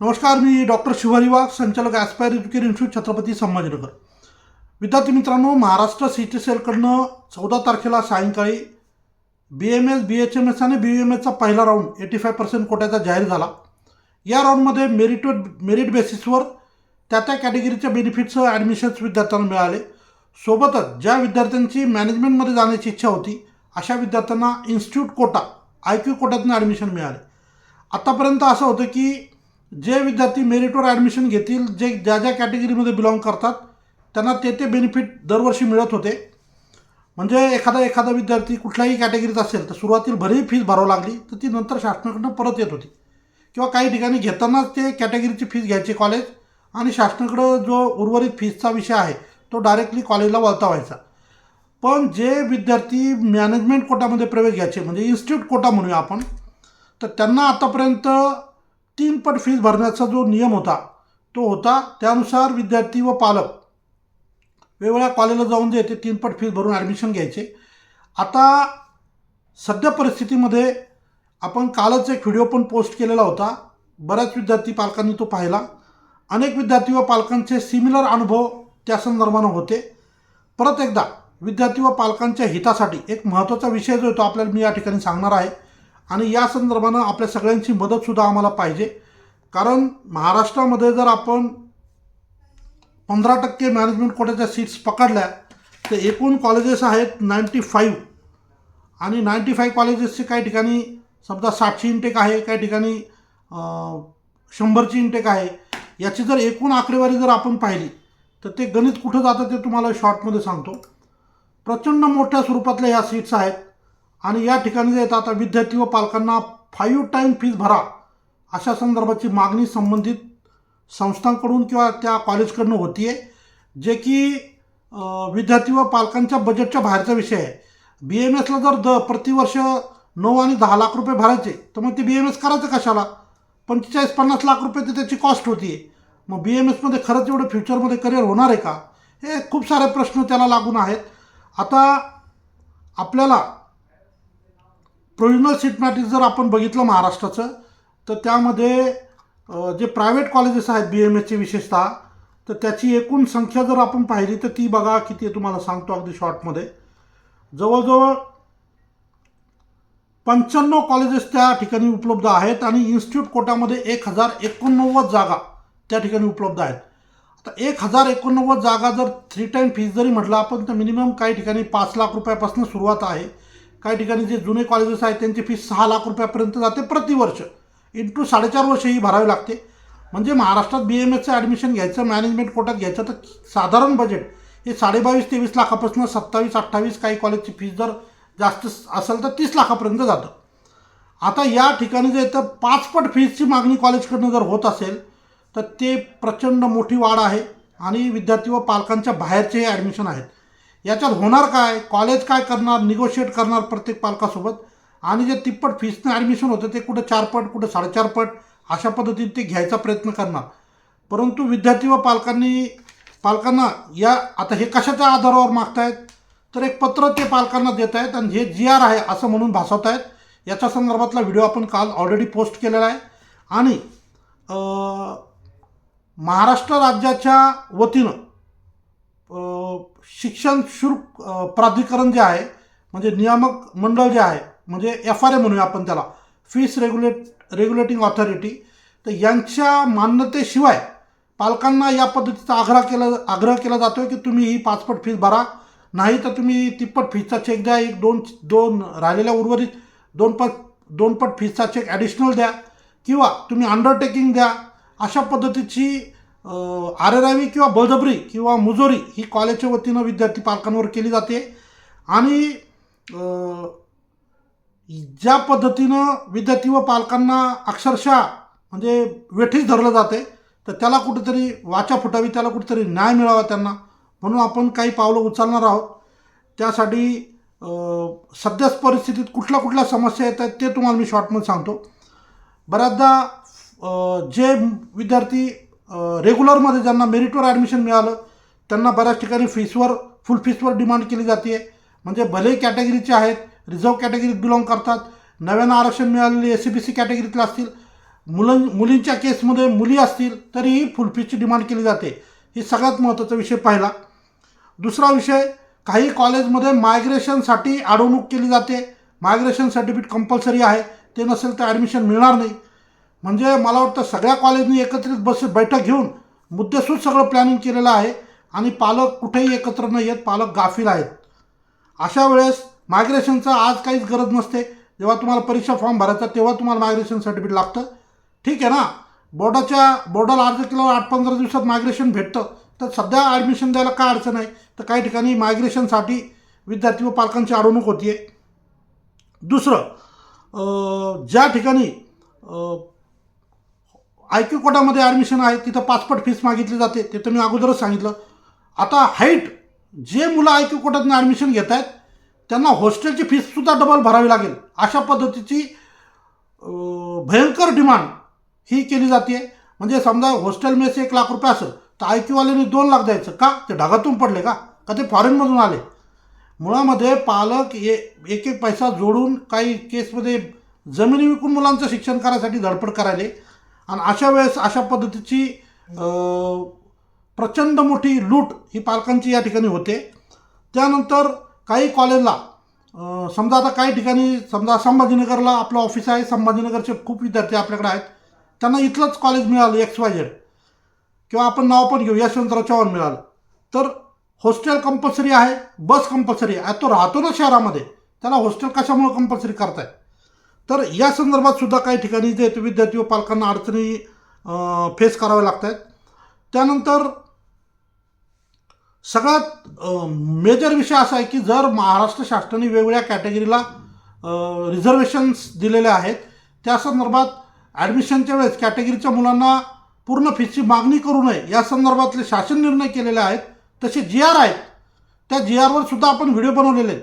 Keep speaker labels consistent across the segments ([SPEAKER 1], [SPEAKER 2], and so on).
[SPEAKER 1] नमस्कार मी डॉक्टर शिवाजी वाघ संचालक aspire education institute Chhatrapati Sambhajinagar. विद्यार्थी मित्रांनो महाराष्ट्र सी टी सेलकडनं चौदा तारखेला सायंकाळी B M S B H M S आणि बी एम एसचा पहिला राऊंड एटी फाय पर्सेंट कोट्याचा जाहीर झाला. या राऊंडमध्ये मेरिट मेरिट बेसिसवर त्या त्या कॅटेगरीच्या बेनिफिट्स ॲडमिशन्स विद्यार्थ्यांना मिळाले. सोबतच ज्या विद्यार्थ्यांची मॅनेजमेंटमध्ये जाण्याची इच्छा होती अशा विद्यार्थ्यांना इन्स्टिट्यूट कोटा आय क्यू कोट्यातून ॲडमिशन मिळाले. आत्तापर्यंत असं होतं की जे विद्यार्थी मेरिटवर ॲडमिशन घेतील जे ज्या ज्या कॅटेगरीमध्ये बिलॉंग करतात त्यांना ते ते बेनिफिट दरवर्षी मिळत होते. म्हणजे एखादा एखादा विद्यार्थी कुठल्याही कॅटेगरीत असेल तर सुरुवातीला भरीही फीज भरावं लागली तर ती नंतर शासनाकडनं परत येत होती. किंवा काही ठिकाणी घेतानाच ते कॅटेगरीची फीज घ्यायची कॉलेज आणि शासनाकडं जो उर्वरित फीजचा विषय आहे तो डायरेक्टली कॉलेजला वळता व्हायचा. पण जे विद्यार्थी मॅनेजमेंट कोटामध्ये प्रवेश घ्यायचे म्हणजे इन्स्टिट्यूट कोटा म्हणूया आपण तर त्यांना आतापर्यंत तीन पट फीज भरण्याचा जो नियम होता तो होता त्यानुसार विद्यार्थी व पालक वेगवेगळ्या कॉलेजला जाऊन जे ते तीनपट फीज भरून ॲडमिशन घ्यायचे. आता सध्या परिस्थितीमध्ये आपण कालच एक व्हिडिओ पण पोस्ट केलेला होता. बऱ्याच विद्यार्थी पालकांनी तो पाहिला. अनेक विद्यार्थी व पालकांचे सिमिलर अनुभव त्या संदर्भानं होते. परत एकदा विद्यार्थी व पालकांच्या हितासाठी एक महत्त्वाचा विषय जो आहे तो आपल्याला मी या ठिकाणी सांगणार आहे. आणि या संदर्भानं आपल्या सगळ्यांची मदतसुद्धा आम्हाला पाहिजे. कारण महाराष्ट्रामध्ये जर आपण पंधरा टक्के मॅनेजमेंट कोट्याच्या सीट्स पकडल्या तर एकूण कॉलेजेस आहेत नाईंटी फाईव्ह आणि नाईंटी फाईव्ह कॉलेजेसचे काही ठिकाणी समजा साठची इंटेक आहे काही ठिकाणी शंभरची इंटेक आहे. याची जर एकूण आकडेवारी जर आपण पाहिली तर ते गणित कुठं जातं ते तुम्हाला शॉर्टमध्ये सांगतो. प्रचंड मोठ्या स्वरूपातल्या ह्या सीट्स आहेत. आणि या ठिकाणी जे येतात आता विद्यार्थी व पालकांना फाईव्ह टाईम फीज भरा अशा संदर्भाची मागणी संबंधित संस्थांकडून किंवा त्या कॉलेजकडून होती आहे जे की विद्यार्थी व पालकांच्या बजेटच्या बाहेरचा विषय आहे. बी एम एसला जर द प्रतिवर्ष नऊ आणि दहा लाख रुपये भरायचे तर मग ते बी एम एस करायचं कशाला? पंचेचाळीस पन्नास लाख रुपये तर त्याची कॉस्ट होती. आहे मग बी एम एसमध्ये खरंच एवढं फ्युचरमध्ये करिअर होणार आहे का? हे खूप सारे प्रश्न त्याला लागून आहेत. आता आपल्याला प्रोविजनल सीट जर आपण बघितलं महाराष्ट्राचं तर त्यामध्ये जे प्रायव्हेट कॉलेजेस आहेत बी एम एसचे विशेषतः तर त्याची एकूण संख्या जर आपण पाहिली तर ती बघा किती आहे तुम्हाला सांगतो अगदी शॉर्टमध्ये जवळजवळ पंच्याण्णव कॉलेजेस त्या ठिकाणी उपलब्ध आहेत आणि इन्स्टिट्यूट कोटामध्ये एक हजार एकोणनव्वद जागा त्या ठिकाणी उपलब्ध आहेत. आता एक हजार एकोणनव्वद जागा जर थ्री टाईम फीस जरी म्हटलं आपण तर मिनिमम काही ठिकाणी पाच लाख रुपयापासून सुरुवात आहे. काही ठिकाणी जे जुने कॉलेजेस आहेत त्यांची फी सहा लाख रुपयापर्यंत जाते प्रतिवर्ष. इंटू साडेचार वर्ष ही भरावी लागते. म्हणजे महाराष्ट्रात बी एम एसचं ॲडमिशन घ्यायचं मॅनेजमेंट कोटात घ्यायचं तर साधारण बजेट हे साडेबावीस तेवीस लाखापासून सत्तावीस अठ्ठावीस काही कॉलेजची फीस जर जास्त असेल तर तीस लाखापर्यंत जातं. आता या ठिकाणी जे तर पाचपट फीजची मागणी कॉलेजकडनं जर होत असेल तर ते प्रचंड मोठी वाढ आहे आणि विद्यार्थी व पालकांच्या बाहेरचे हे ॲडमिशन आहेत. याच्यात होणार काय? कॉलेज काय करणार? निगोशिएट करणार प्रत्येक पालकासोबत? आणि जे तिप्पट फीसनं ॲडमिशन होतं ते कुठं चारपट कुठं साडेचारपट अशा पद्धतीने ते घ्यायचा प्रयत्न करणार. परंतु विद्यार्थी व पालकांनी पालकांना या आता हे कशाच्या आधारावर मागतायत? तर एक पत्र ते पालकांना देत आहेत आणि हे जी आर आहे असं म्हणून भासवत आहेत याच्या संदर्भातला व्हिडिओ आपण काल ऑलरेडी पोस्ट केलेला आहे. आणि महाराष्ट्र राज्याच्या वतीनं शिक्षण शुल्क प्राधिकरण जे आहे म्हणजे नियामक मंडळ जे आहे म्हणजे एफ आर ए म्हणूया आपण त्याला फीस रेग्युलेट रेग्युलेटिंग ऑथॉरिटी तर यांच्या मान्यतेशिवाय पालकांना या पद्धतीचा आग्रह केला आग्रह केला जातो आहे की तुम्ही ही पाचपट फीस भरा नाही तर तुम्ही तिप्पट फीसचा चेक द्या एक दोन दोन राहिलेल्या उर्वरित दोन पट दोन पट फीसचा चेक ॲडिशनल द्या किंवा तुम्ही अंडरटेकिंग द्या अशा पद्धतीची आरेरावी किंवा बळजबरी किंवा मुजोरी ही कॉलेजच्या वतीनं विद्यार्थी पालकांवर केली जाते. आणि ज्या पद्धतीनं विद्यार्थी व पालकांना अक्षरशः म्हणजे वेठीच धरलं जाते तर त्याला कुठेतरी वाचा फुटावी त्याला कुठेतरी न्याय मिळावा त्यांना. म्हणून आपण काही पावलं उचलणार आहोत. त्यासाठी सध्याच परिस्थितीत कुठल्या कुठल्या समस्या येत आहेत ते तुम्हाला मी शॉर्टमध्ये सांगतो. बऱ्याचदा जे विद्यार्थी रेग्युलरमध्ये ज्यांना मेरिटवर ॲडमिशन मिळालं त्यांना बऱ्याच ठिकाणी फीसवर फुल फीसवर डिमांड केली जाते. म्हणजे भले कॅटेगरीचे आहेत रिझर्व कॅटेगरीत बिलॉंग करतात नव्यानं आरक्षण मिळालेले एस सी बी सी कॅटेगरीतले असतील मुलं मुलींच्या केसमध्ये मुली असतील तरीही फुल फीची डिमांड केली जाते. ही सगळ्यात महत्त्वाचा विषय पाहिला. दुसरा विषय काही कॉलेजमध्ये मायग्रेशनसाठी अडवणूक केली जाते. मायग्रेशन सर्टिफिकेट कंपल्सरी आहे ते नसेल तर ॲडमिशन मिळणार नाही. म्हणजे मला वाटतं सगळ्या कॉलेजनी एकत्रित बस बैठक घेऊन मुद्देसूद सगळं प्लॅनिंग केलेलं आहे आणि पालक कुठेही एकत्र नाही आहेत पालक गाफील आहेत. अशा वेळेस मायग्रेशनचं आज काहीच गरज नसते. जेव्हा तुम्हाला परीक्षा फॉर्म भरायचा तेव्हा तुम्हाला मायग्रेशन सर्टिफिकेट लागतं. ठीक आहे ना? बोर्डाच्या बोर्डाला अर्ज केल्यावर आठ पंधरा दिवसात मायग्रेशन भेटतं. तर सध्या ॲडमिशन द्यायला काय अडचण आहे? तर काही ठिकाणी मायग्रेशनसाठी विद्यार्थी व पालकांची अडवणूक होती आहे दुसरं ज्या ठिकाणी आय क्यू कोटामध्ये ॲडमिशन आहे तिथं पाचपट फीस मागितली जाते ते तर मी अगोदरच सांगितलं. आता हाईट जे मुलं आय क्यू कोटातून ॲडमिशन घेत आहेत त्यांना हॉस्टेलची फीससुद्धा डबल भरावी लागेल. अशा पद्धतीची भयंकर डिमांड ही केली जाते. म्हणजे समजा हॉस्टेल मेस एक लाख रुपये असेल तर आय क्यूवाल्याने दोन लाख द्यायचं का? ते ढगातून पडले का? का ते फॉरेनमधून आले? मुळामध्ये पालक ए एक एक पैसा जोडून काही केसमध्ये जमिनी विकून मुलांचं शिक्षण करायसाठी धडपड करायले. आणि अशा वेळेस अशा पद्धतीची प्रचंड मोठी लूट ही पालकांची या ठिकाणी होते. त्यानंतर काही कॉलेजला समजा आता काही ठिकाणी समजा संभाजीनगरला आपलं ऑफिस आहे संभाजीनगरचे खूप विद्यार्थी आपल्याकडे आहेत. त्यांना इथलंच कॉलेज मिळालं एक्स वाय झेड किंवा आपण नाव पण घेऊ यशवंतराव चव्हाण मिळालं. तर हॉस्टेल कंपल्सरी आहे बस कंपल्सरी आहे. तो राहतो ना शहरामध्ये. त्याला हॉस्टेल कशामुळे कंपल्सरी करताय तर या संदर्भात सुद्धा काही ठिकाणी जे विद्यार्थी व पालकांना अडचणी फेस कराव्या लागत आहेत त्यानंतर सगळ्यात मेजर विषय असा आहे की जर महाराष्ट्र शासनाने वेगवेगळ्या कॅटेगरीला रिझर्वेशन्स दिलेले आहेत त्या संदर्भात ॲडमिशनच्या वेळेस कॅटेगरीच्या मुलांना पूर्ण फीसची मागणी करू नये या संदर्भातले शासन निर्णय केलेले आहेत तसे जी आर आहेत. त्या जी आरवर सुद्धा आपण व्हिडिओ बनवलेले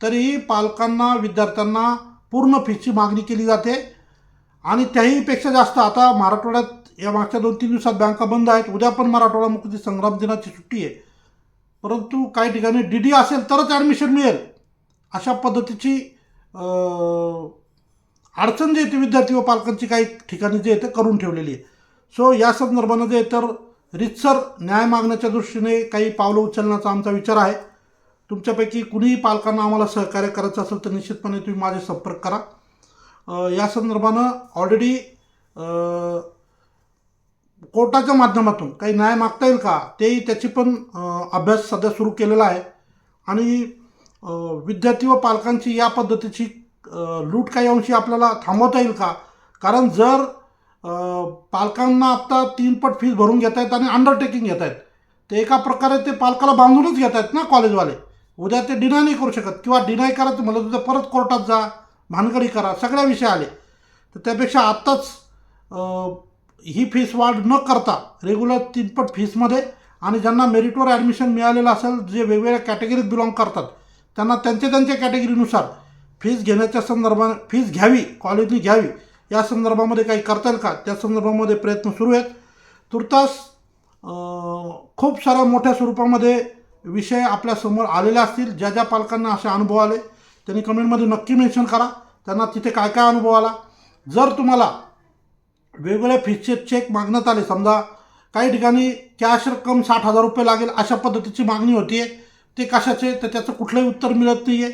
[SPEAKER 1] तरीही पालकांना विद्यार्थ्यांना पूर्ण फीसची मागणी केली जाते. आणि त्याहीपेक्षा जास्त आता मराठवाड्यात या मागच्या दोन तीन दिवसात बँका बंद आहेत. उद्या पण मराठवाडा मुक्ती संग्राम दिनाची सुट्टी आहे. परंतु काही ठिकाणी डी डी असेल तरच ॲडमिशन मिळेल. अशा पद्धतीची अडचण जे येते विद्यार्थी व पालकांची काही ठिकाणी जे येते करून ठेवलेली आहे. सो या संदर्भानं जे तर रितसर न्याय मागण्याच्या दृष्टीने काही पावलं उचलण्याचा आमचा विचार आहे. तुमच्यापैकी कुणीही पालकांना आम्हाला सहकार्य करायचं असेल तर निश्चितपणे तुम्ही माझे संपर्क करा. या संदर्भानं ऑलरेडी कोर्टाच्या माध्यमातून काही न्याय मागता येईल का तेही त्याची पण अभ्यास सध्या सुरू केलेला आहे. आणि विद्यार्थी व पालकांची या पद्धतीची लूट काही अंशी आपल्याला थांबवता येईल का? कारण जर पालकांना आत्ता तीनपट फीज भरून घेत आहेत आणि अंडरटेकिंग घेत आहेत ते एका प्रकारे ते पालकाला बांधूनच घेत आहेत ना कॉलेजवाले उद्या ते डिनाय नाही करू शकत. किंवा डिनाय करायचं म्हणलं तुझं परत कोर्टात जा भानगडी करा सगळ्या विषय आले. तर त्यापेक्षा आत्ताच ही फीस वाढ न करता रेग्युलर तीनपट फीसमध्ये आणि ज्यांना मेरिटवर ॲडमिशन मिळालेलं असेल जे वेगवेगळ्या कॅटेगरीत बिलॉंग करतात त्यांना त्यांच्या त्यांच्या कॅटेगरीनुसार फीस घेण्याच्या संदर्भात फीस घ्यावी कॉलेजनी घ्यावी या संदर्भामध्ये काही करता येईल का? त्या संदर्भामध्ये प्रयत्न सुरू आहेत. तुर्तास खूप साऱ्या मोठ्या स्वरूपामध्ये विषय आपल्यासमोर आलेले असतील ज्या ज्या पालकांना असे अनुभव आले त्यांनी कमेंटमध्ये नक्की मेन्शन करा. त्यांना तिथे काय काय अनुभव आला. जर तुम्हाला वेगवेगळ्या फीसचे चेक मागण्यात आले समजा काही ठिकाणी कॅश रक्कम साठ हजार रुपये लागेल अशा पद्धतीची मागणी होती आहे ते कशाचे तर त्याचं कुठलंही उत्तर मिळत नाही आहे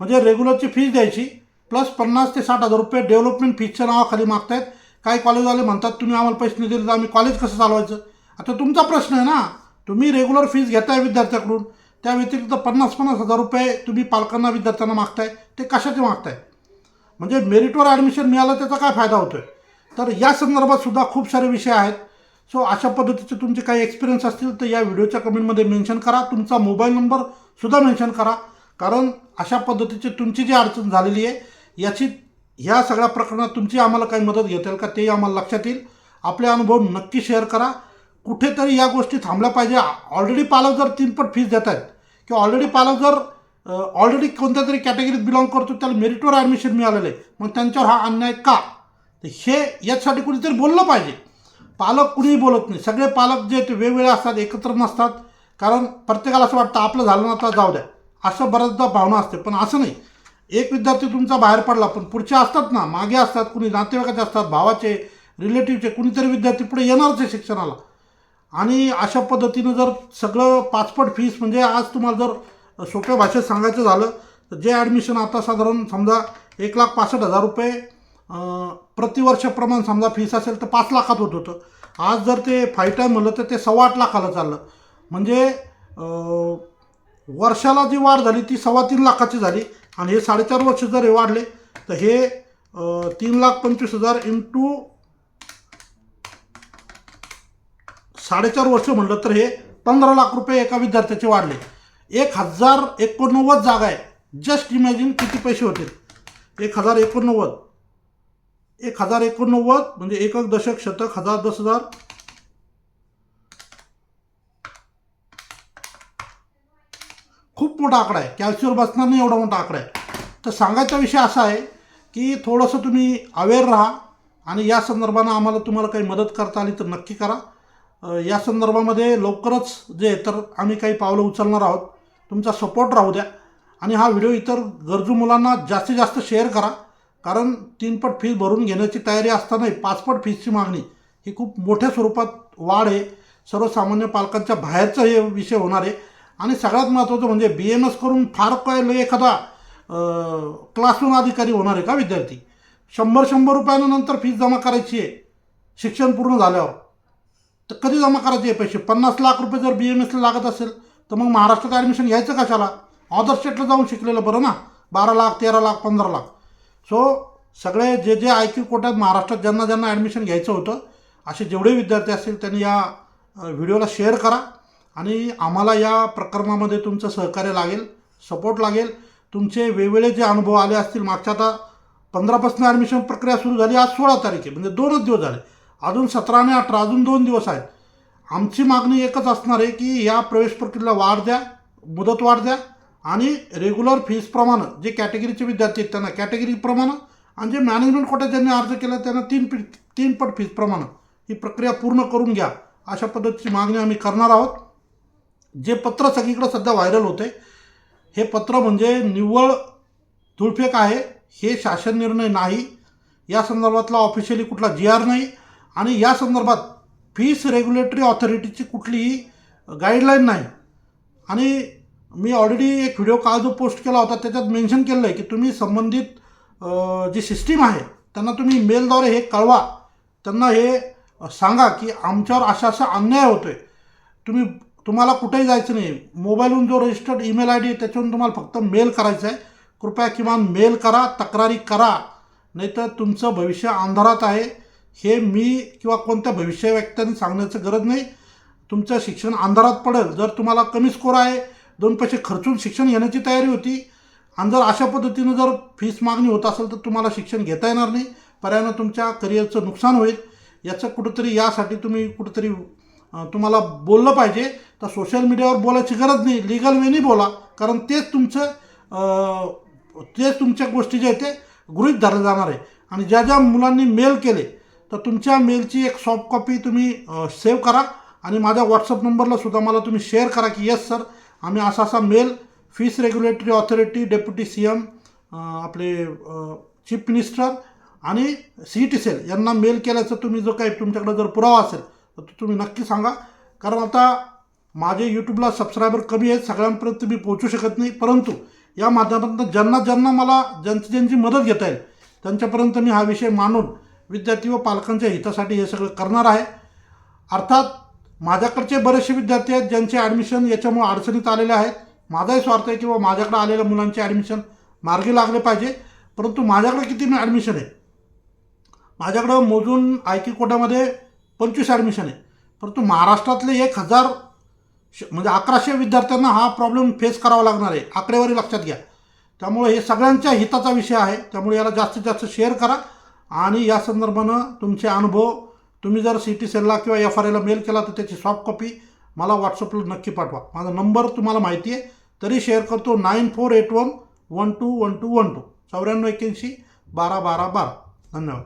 [SPEAKER 1] म्हणजे रेग्युलरची फीस द्यायची प्लस पन्नास ते साठ हजार रुपये डेव्हलपमेंट फीसच्या नावाखाली मागतायत. काही कॉलेजवाले म्हणतात तुम्ही आम्हाला पैसे नाही दिले तर आम्ही कॉलेज कसं चालवायचं? आता तुमचा प्रश्न आहे ना. तुम्ही रेग्युलर फीज घेताय विद्यार्थ्याकडून. त्या व्यतिरिक्त पन्नास पन्नास हजार रुपये तुम्ही पालकांना विद्यार्थ्यांना मागताय. ते कशाचे मागताय? म्हणजे मेरिटवर ॲडमिशन मिळालं त्याचा काय फायदा होतो आहे तर या संदर्भात सुद्धा खूप सारे विषय आहेत. सो अशा पद्धतीचे तुमचे काही एक्सपिरियन्स असतील तर या व्हिडिओच्या कमेंटमध्ये मेन्शन करा. तुमचा मोबाईल नंबर सुद्धा मेन्शन करा. कारण अशा पद्धतीची तुमची जी अडचण झालेली आहे याची ह्या सगळ्या प्रकरणात तुमची आम्हाला काही मदत घेता येईल का तेही आम्हाला लक्षात येईल. आपले अनुभव नक्की शेअर करा. कुठेतरी या गोष्टी थांबल्या पाहिजे. ऑलरेडी पालक जर तीनपट फीस देत आहेत किंवा ऑलरेडी पालक जर ऑलरेडी कोणत्या तरी कॅटेगरीत बिलॉंग करतो त्याला मेरिटवर ॲडमिशन मिळालेलं आहे. मग त्यांच्यावर हा अन्याय का? तर हे याच्यासाठी कुणीतरी बोललं पाहिजे. पालक कुणीही बोलत नाही. सगळे पालक जे ते वेगवेगळे असतात एकत्र नसतात. कारण प्रत्येकाला असं वाटतं आपलं झालं ना आता जाऊ द्या. असं बऱ्याचदा भावना असते. पण असं नाही. एक विद्यार्थी तुमचा बाहेर पडला पण पुढचे असतात ना मागे असतात कुणी नातेवाईकाचे असतात भावाचे रिलेटिव्हचे कुणीतरी विद्यार्थी पुढे येणारच आहे शिक्षणाला. आणि अशा पद्धतीनं जर सगळं पाचपट फीस म्हणजे आज तुम्हाला जर सोप्या भाषेत सांगायचं झालं तर जे ॲडमिशन आता साधारण समजा एक लाख पासष्ट हजार रुपये प्रतिवर्षप्रमाण समजा फीस असेल तर पाच लाखात होत होतं. आज जर ते फाय टाईम म्हणलं तर ते सव्वा आठ लाखाला चाललं. म्हणजे वर्षाला जी वाढ झाली ती सव्वा तीन लाखाची झाली आणि हे साडेचार वर्ष जर हे वाढले तर हे तीन लाख पंचवीस हजार इंटू साडेचार वर्ष म्हणलं तर हे पंधरा लाख रुपये एका विद्यार्थ्याचे वाढले. एक हजार एकोणनव्वद जागा आहे. जस्ट इमॅजिन किती पैसे होतील एक हजार एकोणनव्वद. एक हजार एकोणनव्वद म्हणजे एकक दशक शतक हजार दस हजार. खूप मोठा आकडा आहे. कॅल्सीवर बसणार नाही एवढा मोठा आकडा आहे. तर सांगायचा विषय असा आहे की थोडंसं तुम्ही अवेअर राहा आणि या संदर्भानं आम्हाला तुम्हाला काही मदत करता आली तर नक्की करा. या संदर्भामध्ये लवकरच जे तर आम्ही काही पावलं उचलणार आहोत. तुमचा सपोर्ट राहू द्या. आणि हा व्हिडिओ इतर गरजू मुलांना जास्तीत जास्त शेअर करा. कारण तीनपट फीस भरून घेण्याची तयारी असतानाही पाचपट फीसची मागणी ही खूप मोठ्या स्वरूपात वाढ आहे. सर्वसामान्य पालकांच्या बाहेरचा हे विषय होणार आहे. आणि सगळ्यात महत्त्वाचं म्हणजे बी एम एस करून फार काय एखादा क्लासरूम अधिकारी होणार आहे का विद्यार्थी? शंभर शंभर रुपयानं नंतर फीस जमा करायची आहे. शिक्षण पूर्ण झाल्यावर. तर कधी जमा करायचे पैसे? पन्नास लाख रुपये जर बी एम एसला लागत असेल तर मग महाराष्ट्रात ॲडमिशन घ्यायचं कशाला? ऑदर स्टेटला जाऊन शिकलेलं बरं ना. बारा लाख तेरा लाख पंधरा लाख. सो सगळे जे जे आय क्यू कोट्यात महाराष्ट्रात ज्यांना ज्यांना ॲडमिशन घ्यायचं होतं असे जेवढे विद्यार्थी असतील त्यांनी या व्हिडिओला शेअर करा. आणि आम्हाला या प्रकरणामध्ये तुमचं सहकार्य लागेल सपोर्ट लागेल. तुमचे वेगवेगळे जे अनुभव आले असतील मागच्या आता पंधरापासून ॲडमिशन प्रक्रिया सुरू झाली आज सोळा तारीख आहे. म्हणजे दोनच दिवस झाले. अजून सतरा आणि अठरा अजून दोन दिवस आहेत. आमची मागणी एकच असणार आहे की या प्रवेश प्रक्रियेला वाढ द्या मुदत वाढ द्या आणि रेग्युलर फीसप्रमाणे जे कॅटेगरीचे विद्यार्थी आहेत त्यांना कॅटेगरीप्रमाणे आणि जे मॅनेजमेंट कोट्यात ज्यांनी अर्ज केला त्यांना तीन पी तीन पट फीसप्रमाणे ही प्रक्रिया पूर्ण करून घ्या. अशा पद्धतीची मागणी आम्ही करणार आहोत. जे पत्र सगळीकडे सध्या व्हायरल होते हे पत्र म्हणजे निव्वळ धुळफेक आहे हे शासन निर्णय नाही. या संदर्भातला ऑफिशियली कुठला जी आर नाही. आणि या संदर्भात फीस रेग्युलेटरी ऑथॉरिटीची कुठलीही गाईडलाईन नाही. आणि मी ऑलरेडी एक व्हिडिओ काल जो पोस्ट केला होता त्याच्यात मेन्शन केलं आहे की तुम्ही संबंधित जी सिस्टीम आहे त्यांना तुम्ही मेलद्वारे हे कळवा. त्यांना हे सांगा की आमच्यावर असा असा अन्याय होतो आहे तुम्ही तुम्हाला कुठेही जायचं नाही. मोबाईलहून जो रजिस्टर्ड ईमेल आय डी आहे त्याच्यावरून तुम्हाला फक्त मेल करायचं आहे कृपया किमान मेल करा तक्रारी करा. नाहीतर तुमचं भविष्य अंधारात आहे. हे मी किंवा कोणत्या भविष्य व्यक्तींनी सांगण्याचं गरज नाही. तुमचं शिक्षण अंधारात पडेल. जर तुम्हाला कमी स्कोर आहे दोन पैसे खर्चून शिक्षण घेण्याची तयारी होती आणि जर अशा पद्धतीनं जर फीस मागणी होत असेल तर तुम्हाला शिक्षण घेता येणार नाही. पर्यायानं तुमच्या करिअरचं नुकसान होईल. याचं कुठंतरी यासाठी तुम्ही कुठंतरी तुम्हाला बोललं पाहिजे. तर सोशल मीडियावर बोलायची गरज नाही. लिगल वेनी बोला. कारण तेच तुमचं तेच तुमच्या गोष्टी जे आहेत ते गृहीत धरले जाणार आहे. आणि ज्या ज्या मुलांनी मेल केले तर तुमच्या मेलची एक सॉफ्ट कॉपी तुम्ही सेव्ह करा आणि माझ्या व्हॉट्सअप नंबरला सुद्धा मला तुम्ही शेअर करा की येस सर आम्ही असा असा mail fees regulatory authority deputy C M आपले चीफ मिनिस्टर आणि सी टी सेल यांना मेल केल्याचं तुम्ही जो काही तुमच्याकडे जर पुरावा असेल तर तो तुम्ही नक्की सांगा. कारण आता माझे यूट्यूबला सबस्क्रायबर कमी आहेत सगळ्यांपर्यंत मी पोहोचू शकत नाही. परंतु या माध्यमातून ज्यांना ज्यांना मला ज्यांची ज्यांची मदत घेता येईल त्यांच्यापर्यंत मी हा विषय मानून विद्यार्थी व पालकांच्या हितासाठी हे सगळं करणार आहे. अर्थात माझ्याकडचे बरेचसे विद्यार्थी आहेत ज्यांचे ॲडमिशन याच्यामुळे अडचणीत आलेले आहेत. माझाही स्वार्थ आहे किंवा माझ्याकडे आलेल्या मुलांचे ॲडमिशन मार्गी लागले पाहिजे. परंतु माझ्याकडे किती ॲडमिशन आहे? माझ्याकडं मोजून आय टी कोट्यामध्ये पंचवीस ॲडमिशन आहे. परंतु महाराष्ट्रातले एक हजार श म्हणजे अकराशे विद्यार्थ्यांना हा प्रॉब्लेम फेस करावा लागणार आहे. आकडेवारी लक्षात घ्या. त्यामुळे हे सगळ्यांच्या हिताचा विषय आहे. त्यामुळे याला जास्तीत जास्त शेअर करा. आणि या संदर्भानं तुमचे अनुभव तुम्ही जर सी टी सेलला किंवा एफ आर एला मेल केला तर त्याची सॉफ्ट कॉपी मला व्हॉट्सअपला नक्की पाठवा. माझा नंबर तुम्हाला माहिती आहे. तरी शेअर करतो nine four eight one one two one two one two चौऱ्याण्णव एक्याऐंशी बारा बारा बारा. धन्यवाद.